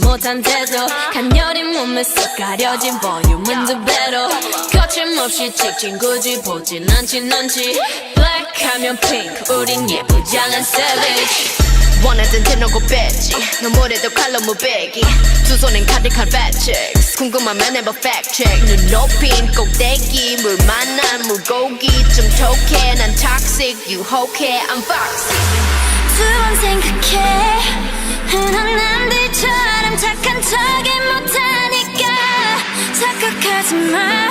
못한 태도 간녀린 몸에 쏙 가려진 볼륨은 두 배로 거침없이 찍힌 굳이 보진 않진 않지 Black 하면 pink 우린 예쁘장한 savage. 원하던 대놓고 뺐지. 너무래도 칼로 무배기. 두 손엔 가득한 chicks. 궁금하면 해봐 fact check. 눈 높인 꼭대기 물 만난 물고기. 좀 톡해 난 toxic 유혹해 I'm foxy. 두번 생각해 착한 척이 못하니까 착각하지 마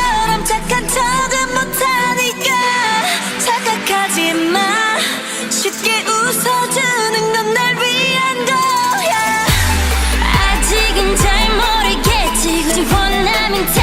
원하